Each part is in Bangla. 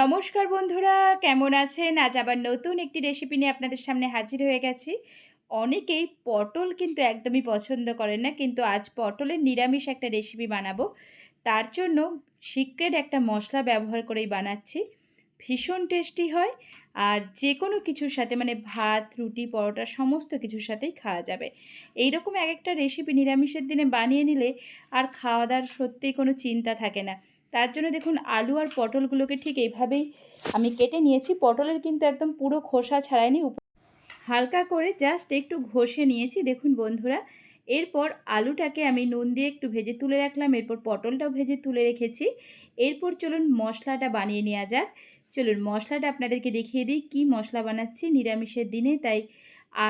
নমস্কার বন্ধুরা, কেমন আছেন? আজ আবার নতুন একটি রেসিপি নিয়ে আপনাদের সামনে হাজির হয়ে গেছি। অনেকেই পটল কিন্তু একদমই পছন্দ করেন না, কিন্তু আজ পটলের নিরামিষ একটা রেসিপি বানাবো। তার জন্য সিক্রেট একটা মশলা ব্যবহার করেই বানাচ্ছি। ভীষণ টেস্টি হয় আর যে কোনো কিছুর সাথে মানে ভাত, রুটি, পরোটা, সমস্ত কিছুর সাথেই খাওয়া যাবে। এই রকম এক একটা রেসিপি নিরামিষের দিনে বানিয়ে নিলে আর খাওয়া দাওয়ার সত্যিই কোনো চিন্তা থাকে না। তার জন্য দেখুন আলু আর পটলগুলোকে ঠিক এইভাবেই আমি কেটে নিয়েছি। পটলের কিন্তু একদম পুরো খোসা ছাড়াইনি। হালকা করে জাস্ট একটু ঘষে নিয়েছি। দেখুন বন্ধুরা, এরপর আলুটাকে আমি নুন দিয়ে একটু ভেজে তুলে রাখলাম। এরপর পটলটাও ভেজে তুলে রেখেছি। এরপর চলুন মশলাটা বানিয়ে নেওয়া যাক। চলুন মশলাটা আপনাদেরকে দেখিয়ে দিই, কী মশলা বানাচ্ছি। নিরামিষের দিনে তাই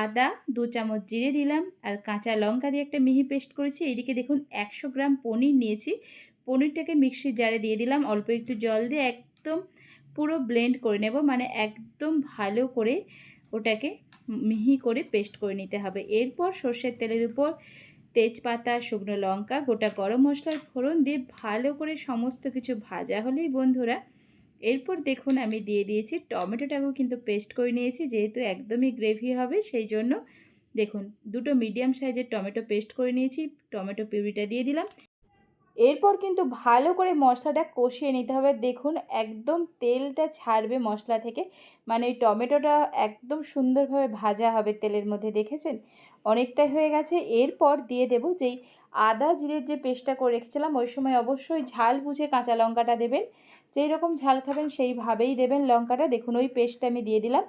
আদা দু চামচ জিরে দিলাম আর কাঁচা লঙ্কা দিয়ে একটা মিহি পেস্ট করেছি। এদিকে দেখুন একশো গ্রাম পনির নিয়েছি। পনিরটাকে মিক্সির জারে দিয়ে দিলাম। অল্প একটু জল দিয়ে একদম পুরো ব্লেন্ড করে নেব। মানে একদম ভালো করে ওটাকে মিহি করে পেস্ট করে নিতে হবে। এরপর সর্ষের তেলের উপর তেজপাতা, শুকনো লঙ্কা, গোটা গরম মশলার ফোড়ন দিয়ে ভালো করে সমস্ত কিছু ভাজা হলেই বন্ধুরা, এরপর দেখুন আমি দিয়ে দিয়েছি টমেটোটাকেও কিন্তু পেস্ট করে নিয়েছি, যেহেতু একদমই গ্রেভি হবে, সেই জন্য দেখুন দুটো মিডিয়াম সাইজের টমেটো পেস্ট করে নিয়েছি। টমেটো পিউরিটা দিয়ে দিলাম। এরপর কিন্তু ভালো করে মশলাটা কষিয়ে নিতে হবে। দেখুন, একদম তেলটা ছাড়বে মশলা থেকে। মানে টমেটোটা একদম সুন্দরভাবে ভাজা হবে তেলের মধ্যে, দেখেছেন? অনেকটাই হয়ে গেছে। এরপর দিয়ে দেব যেই আদা জিরের যে পেস্টটা করে রেখেছিলাম, ওই সময় অবশ্যই ঝাল বুঝে কাঁচা লঙ্কাটা দেবেন। যেই রকম ঝাল খাবেন, সেইভাবেই দেবেন লঙ্কাটা। দেখুন, ওই পেস্টটা আমি দিয়ে দিলাম।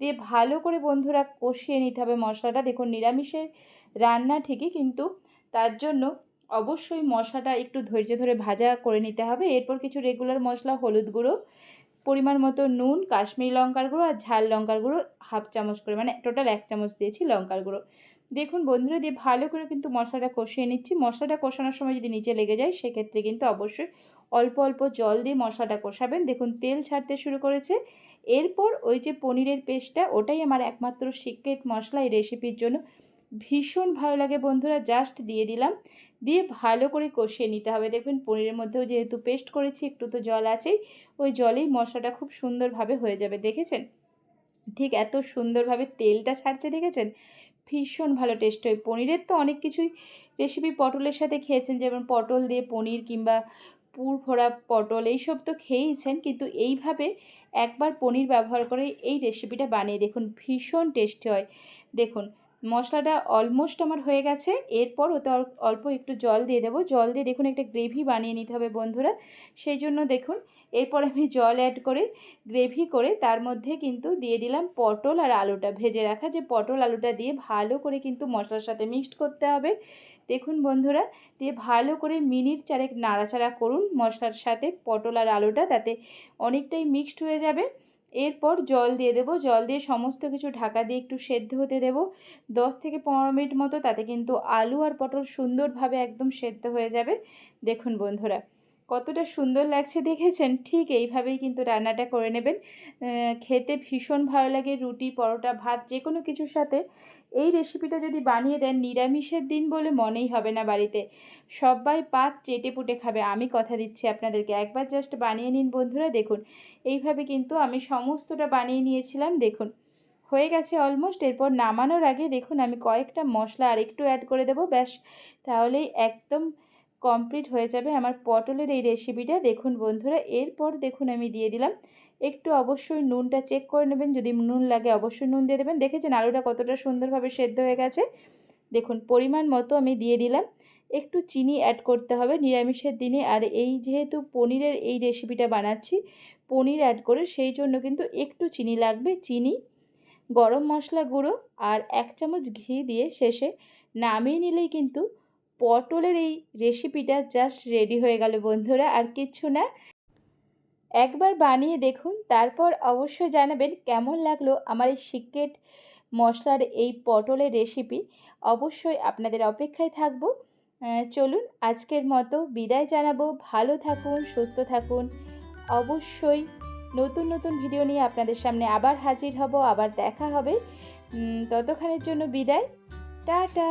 দিয়ে ভালো করে বন্ধুরা কষিয়ে নিতে হবে মশলাটা। দেখুন, নিরামিষের রান্না ঠিকই, কিন্তু তার জন্য অবশ্যই মশলাটা একটু ধৈর্য ধরে ভাজা করে নিতে হবে। এরপর কিছু রেগুলার মশলা, হলুদ গুঁড়ো, পরিমাণ মতো নুন, কাশ্মীরি লঙ্কার গুঁড়ো আর ঝাল লঙ্কার গুঁড়ো হাফ চামচ করে মানে টোটাল এক চামচ দিয়েছি লঙ্কার গুঁড়ো। দেখুন বন্ধুরা, দিয়ে ভালো করে কিন্তু মশলাটা কষিয়ে নিচ্ছি। মশলাটা কষানোর সময় যদি নিচে লেগে যায়, সেক্ষেত্রে কিন্তু অবশ্যই অল্প অল্প জল দিয়ে মশলাটা কষাবেন। দেখুন তেল ছাড়তে শুরু করেছে। এরপর ওই যে পনিরের পেস্টটা, ওটাই আমার একমাত্র সিক্রেট মশলা এই রেসিপির জন্য। ভীষণ ভালো লাগে বন্ধুরা জাস্ট দিয়ে দিলাম। দিয়ে ভালো করে কষিয়ে নিতে হবে। দেখবেন পনিরের মধ্যেও যেহেতু পেস্ট করেছি, একটু তো জল আছেই, ওই জলেই মশলাটা খুব সুন্দরভাবে হয়ে যাবে, দেখেছেন? ঠিক এত সুন্দরভাবে তেলটা ছাড়ছে, দেখেছেন? ভীষণ ভালো টেস্ট হয়। পনিরের তো অনেক কিছুই রেসিপি পটলের সাথে খেয়েছেন, যেমন পটল দিয়ে পনির কিংবা পুর ভরা পটল, এইসব তো খেয়েইছেন, কিন্তু এইভাবে একবার পনির ব্যবহার করে এই রেসিপিটা বানিয়ে দেখুন, ভীষণ টেস্টি হয়। দেখুন মশলাটা অলমোস্ট আমার হয়ে গেছে। এরপর ওতে অল্প একটু জল দিয়ে দেবো। জল দিয়ে দেখুন একটা গ্রেভি বানিয়ে নিতে হবে বন্ধুরা। সেই জন্য দেখুন, এরপর আমি জল অ্যাড করে গ্রেভি করে তার মধ্যে কিন্তু দিয়ে দিলাম পটল আর আলুটা ভেজে রাখা। যে পটল আলুটা দিয়ে ভালো করে কিন্তু মশলার সাথে মিক্সড করতে হবে। দেখুন বন্ধুরা, দিয়ে ভালো করে মিনিট চারেক নাড়াচাড়া করুন মশলার সাথে পটল আর আলুটা। তাতে অনেকটাই মিক্সড হয়ে যাবে। এরপর জল দিয়ে দেব। জল দিয়ে সমস্ত কিছু ঢাকা দিয়ে একটু সেদ্ধ হতে দেব। দশ থেকে পনেরো মিনিট মতো তাতে কিন্তু আলু আর পটল সুন্দরভাবে একদম সেদ্ধ হয়ে যাবে। দেখুন বন্ধুরা, কতটা সুন্দর লাগছে দেখেছেন? ঠিক এইভাবেই কিন্তু রান্নাটা করে নেবেন। খেতে ভীষণ ভালো লাগে। রুটি, পরোটা, ভাত যে কোনো কিছুর সাথে এই রেসিপিটা যদি বানিয়ে দেন নিরামিষের দিন বলে মনেই হবে না বাড়িতে। সবাই পাত চেটে পুটে খাবে, আমি কথা দিচ্ছি আপনাদেরকে। একবার জাস্ট বানিয়ে নিন বন্ধুরা, দেখুন। এইভাবে কিন্তু আমি সমস্তটা বানিয়ে নিয়েছিলাম, দেখুন। হয়ে গেছে অলমোস্ট এরপর নামানোর আগে দেখুন আমি কয়েকটা মশলা আর একটু অ্যাড করে দেবো, ব্যাস। তাহলেই একদম কমপ্লিট হয়ে যাবে আমার পটলের এই রেসিপিটা দেখুন বন্ধুরা, এরপর দেখুন আমি দিয়ে দিলাম। একটু অবশ্যই নুনটা চেক করে নেবেন। যদি নুন লাগে অবশ্যই নুন দিয়ে দেবেন। দেখেছেন আলুটা কতটা সুন্দরভাবে সেদ্ধ হয়ে গেছে? দেখুন, পরিমাণ মতো আমি দিয়ে দিলাম। একটু চিনি অ্যাড করতে হবে নিরামিষের দিনে। আর এই যেহেতু পনিরের এই রেসিপিটা বানাচ্ছি, পনির অ্যাড করে সেই জন্য কিন্তু একটু চিনি লাগবে। চিনি, গরম মশলা গুঁড়ো আর এক চামচ ঘি দিয়ে শেষে নামিয়ে নিলেই কিন্তু পটলের এই রেসিপিটা জাস্ট রেডি হয়ে গেল বন্ধুরা, আর কিচ্ছু না। একবার বানিয়ে দেখুন, তারপর অবশ্যই জানাবেন কেমন লাগল আমার এই সিক্রেট মশলার এই পটলের রেসিপি অবশ্যই আপনাদের অপেক্ষায় থাকব। চলুন আজকের মতো বিদায় জানাব। ভালো থাকুন, সুস্থ থাকুন। অবশ্যই নতুন নতুন ভিডিও নিয়ে আপনাদের সামনে আবার হাজির হব, আবার দেখা হবে। ততক্ষণের জন্য বিদায়। টাটা!